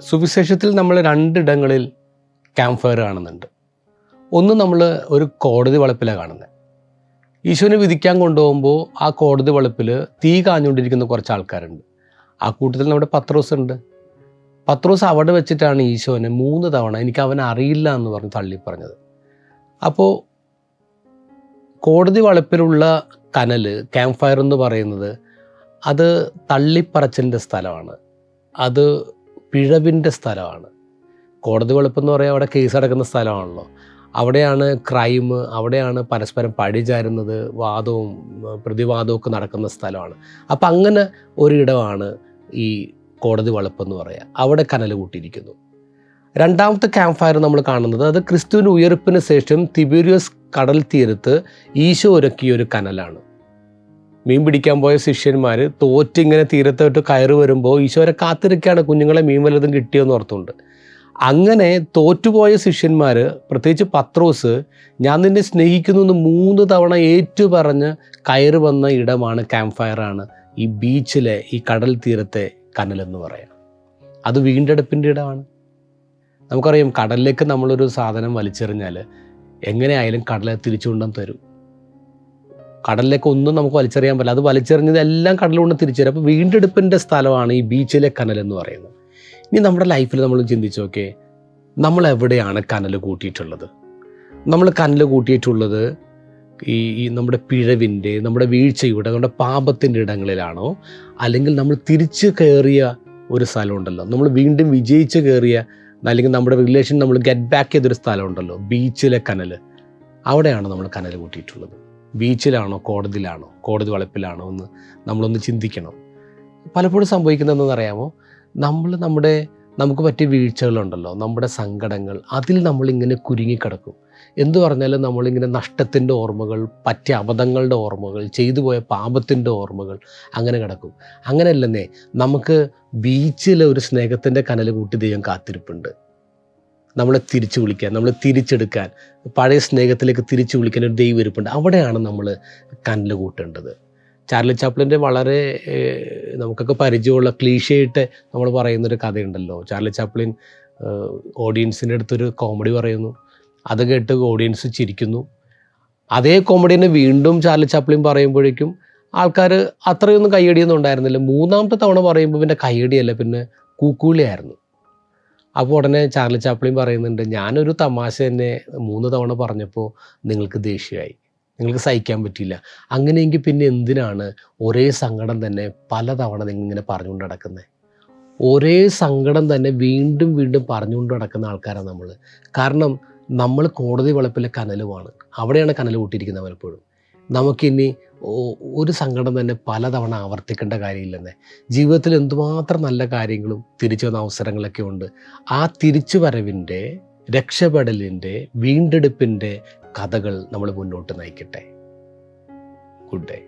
സുവിശേഷത്തിൽ നമ്മൾ രണ്ടിടങ്ങളിൽ camp fire കാണുന്നുണ്ട്. ഒന്ന് നമ്മൾ ഒരു കോടതി വളപ്പിലാണ് കാണുന്നത്. ഈശോനെ വിധിക്കാൻ കൊണ്ടുപോകുമ്പോൾ ആ കോടതി വളപ്പിൽ തീ കാഞ്ഞുകൊണ്ടിരിക്കുന്ന കുറച്ച് ആൾക്കാരുണ്ട്. ആ കൂട്ടത്തിൽ നമ്മുടെ പത്രോസ് ഉണ്ട്. പത്രോസ് അവിടെ വെച്ചിട്ടാണ് ഈശോനെ മൂന്ന് തവണ എനിക്ക് അവൻ അറിയില്ല എന്ന് പറഞ്ഞ് തള്ളി പറഞ്ഞത് അപ്പോൾ കോടതി വളപ്പിലുള്ള കനൽ ക്യാമ്പ് ഫയർ എന്ന് പറയുന്നത് അത് തള്ളിപ്പറച്ചിന്റെ സ്ഥലമാണ്. അത് പിഴവിന്റെ സ്ഥലമാണ്. കോടതി വെളുപ്പെന്ന് പറയാൻ അവിടെ കേസ് അടക്കുന്ന സ്ഥലമാണല്ലോ. അവിടെയാണ് ക്രൈം അവിടെയാണ് പരസ്പരം പഴിചാരുന്നത് വാദവും പ്രതിവാദവും ഒക്കെ നടക്കുന്ന സ്ഥലമാണ്. അപ്പം അങ്ങനെ ഒരിടമാണ് ഈ കോടതി വളപ്പെന്ന് പറയുക അവിടെ കനൽ കൂട്ടിയിരിക്കുന്നു. രണ്ടാമത്തെ ക്യാമ്പ് ഫയർ നമ്മൾ കാണുന്നത് അത് ക്രിസ്തുവിന് ഉയർപ്പിന് ശേഷം തിബീരിയസ് കടൽ തീരത്ത് ഈശോ ഒരുക്കിയ ഒരു കനലാണ്. മീൻ പിടിക്കാൻ പോയ ശിഷ്യന്മാർ തോറ്റിങ്ങനെ തീരത്തോട്ട് കയറി വരുമ്പോൾ ഈശോരെ കാത്തിരിക്കുകയാണ് കുഞ്ഞുങ്ങളെ മീൻ വലുതും കിട്ടിയെന്ന് ഓർത്തുണ്ട് അങ്ങനെ തോറ്റുപോയ ശിഷ്യന്മാർ പ്രത്യേകിച്ച് പത്രോസ് ഞാൻ നിന്നെ സ്നേഹിക്കുന്നു എന്ന് മൂന്ന് തവണ ഏറ്റു പറഞ്ഞ് കയറി വന്ന ഇടമാണ് ക്യാമ്പ് ഫയറാണ് ഈ ബീച്ചിലെ ഈ കടൽ തീരത്തെ കനലെന്ന് പറയാം അത് വീണ്ടെടുപ്പിന്റെ ഇടമാണ്. നമുക്കറിയാം കടലിലേക്ക് നമ്മളൊരു സാധനം വലിച്ചെറിഞ്ഞാൽ എങ്ങനെയായാലും കടലെ തിരിച്ചുകൊണ്ടും തരും. കടലിലേക്ക് ഒന്നും നമുക്ക് വലിച്ചെറിയാൻ പറ്റില്ല. അത് വലിച്ചെറിഞ്ഞത് എല്ലാം കടലുകൊണ്ട് തിരിച്ചു തരും അപ്പോൾ വീണ്ടെടുപ്പിന്റെ സ്ഥലമാണ് ഈ ബീച്ചിലെ കനൽ എന്ന് പറയുന്നത്. ഇനി നമ്മുടെ ലൈഫിൽ നമ്മൾ ചിന്തിച്ചു നോക്കേ നമ്മൾ എവിടെയാണ് കനൽ കൂട്ടിയിട്ടുള്ളത്? നമ്മൾ കനൽ കൂട്ടിയിട്ടുള്ളത് ഈ ഈ നമ്മുടെ പിഴവിന്റെ നമ്മുടെ വീഴ്ചയുടെ നമ്മുടെ പാപത്തിന്റെ ഇടങ്ങളിലാണോ? അല്ലെങ്കിൽ നമ്മൾ തിരിച്ച് കയറിയ ഒരു സ്ഥലമുണ്ടല്ലോ? നമ്മൾ വീണ്ടും വിജയിച്ച് കയറിയ അല്ലെങ്കിൽ നമ്മുടെ റിലേഷൻ നമ്മൾ ഗെറ്റ് ബാക്ക് ചെയ്തൊരു സ്ഥലമുണ്ടല്ലോ? ബീച്ചിലെ കനൽ. അവിടെയാണ് നമ്മൾ കനൽ കൂട്ടിയിട്ടുള്ളത്. ബീച്ചിലാണോ കോടതിയിലാണോ കോടതി വളപ്പിലാണോ എന്ന് നമ്മളൊന്ന് ചിന്തിക്കണം. പലപ്പോഴും സംഭവിക്കുന്നതെന്ന് അറിയാമോ? നമ്മൾ നമ്മുടെ നമുക്ക് പറ്റിയ വീഴ്ചകളുണ്ടല്ലോ നമ്മുടെ സങ്കടങ്ങൾ അതിൽ നമ്മളിങ്ങനെ കുരുങ്ങിക്കിടക്കും. എന്തു പറഞ്ഞാലും നമ്മളിങ്ങനെ നഷ്ടത്തിന്റെ ഓർമ്മകൾ പറ്റിയ അബദ്ധങ്ങളുടെ ഓർമ്മകൾ ചെയ്തു പോയ പാപത്തിന്റെ ഓർമ്മകൾ അങ്ങനെ കിടക്കും. അങ്ങനെയല്ലെന്നേ നമുക്ക് ബീച്ചിലെ ഒരു സ്നേഹത്തിന്റെ കനൽ കൂട്ടി ദൈവം കാത്തിരിപ്പുണ്ട്. നമ്മളെ തിരിച്ചു വിളിക്കാൻ നമ്മളെ തിരിച്ചെടുക്കാൻ പഴയ സ്നേഹത്തിലേക്ക് തിരിച്ചു വിളിക്കാൻ ഒരു ദൈവം ഇരിപ്പുണ്ട്. അവിടെയാണ് നമ്മൾ കനൽ കൂട്ടേണ്ടത്. ചാർലി ചാപ്ലിന്റെ വളരെ നമുക്കൊക്കെ പരിചയമുള്ള ക്ലീഷയായിട്ട് നമ്മൾ പറയുന്നൊരു കഥയുണ്ടല്ലോ. ചാർലി ചാപ്ലിൻ ഓഡിയൻസിന്റെ അടുത്തൊരു കോമഡി പറയുന്നു. അത് കേട്ട് ഓഡിയൻസ് ചിരിക്കുന്നു. അതേ കോമഡിനെ വീണ്ടും ചാർലി ചാപ്ലിൻ പറയുമ്പോഴേക്കും ആൾക്കാർ അത്രയൊന്നും കൈയടിയൊന്നും ഉണ്ടായിരുന്നില്ല. മൂന്നാമത്തെ തവണ പറയുമ്പോൾ പിന്നെ കയ്യടിയല്ല പിന്നെ കൂക്കൂളിയായിരുന്നു അപ്പോൾ ഉടനെ ചാർലി ചാപ്ലിൻ പറയുന്നുണ്ട് ഞാനൊരു തമാശ തന്നെ മൂന്ന് തവണ പറഞ്ഞപ്പോൾ നിങ്ങൾക്ക് ദേഷ്യമായി. നിങ്ങൾക്ക് സഹിക്കാൻ പറ്റിയില്ല. അങ്ങനെയെങ്കിൽ പിന്നെ എന്തിനാണ് ഒരേ സങ്കടം തന്നെ പലതവണ നിങ്ങൾ ഇങ്ങനെ പറഞ്ഞുകൊണ്ട് നടക്കുന്നത് ഒരേ സങ്കടം തന്നെ വീണ്ടും വീണ്ടും പറഞ്ഞുകൊണ്ട് നടക്കുന്ന ആൾക്കാരാണ് നമ്മൾ കാരണം നമ്മൾ കോടതി വളപ്പിലെ കനലുമാണ്. അവിടെയാണ് കനൽ കൂട്ടിയിരിക്കുന്നത് പലപ്പോഴും. നമുക്കിനി ഒരു സങ്കടം തന്നെ പലതവണ ആവർത്തിക്കേണ്ട കാര്യമില്ലെന്നേ. ജീവിതത്തിൽ എന്തുമാത്രം നല്ല കാര്യങ്ങളും തിരിച്ചു വന്ന അവസരങ്ങളൊക്കെ ഉണ്ട്. ആ തിരിച്ചു വരവിന്റെ രക്ഷപ്പെടലിന്റെ വീണ്ടെടുപ്പിന്റെ കഥകൾ നമ്മൾ മുന്നോട്ട് നയിക്കട്ടെ. Good day.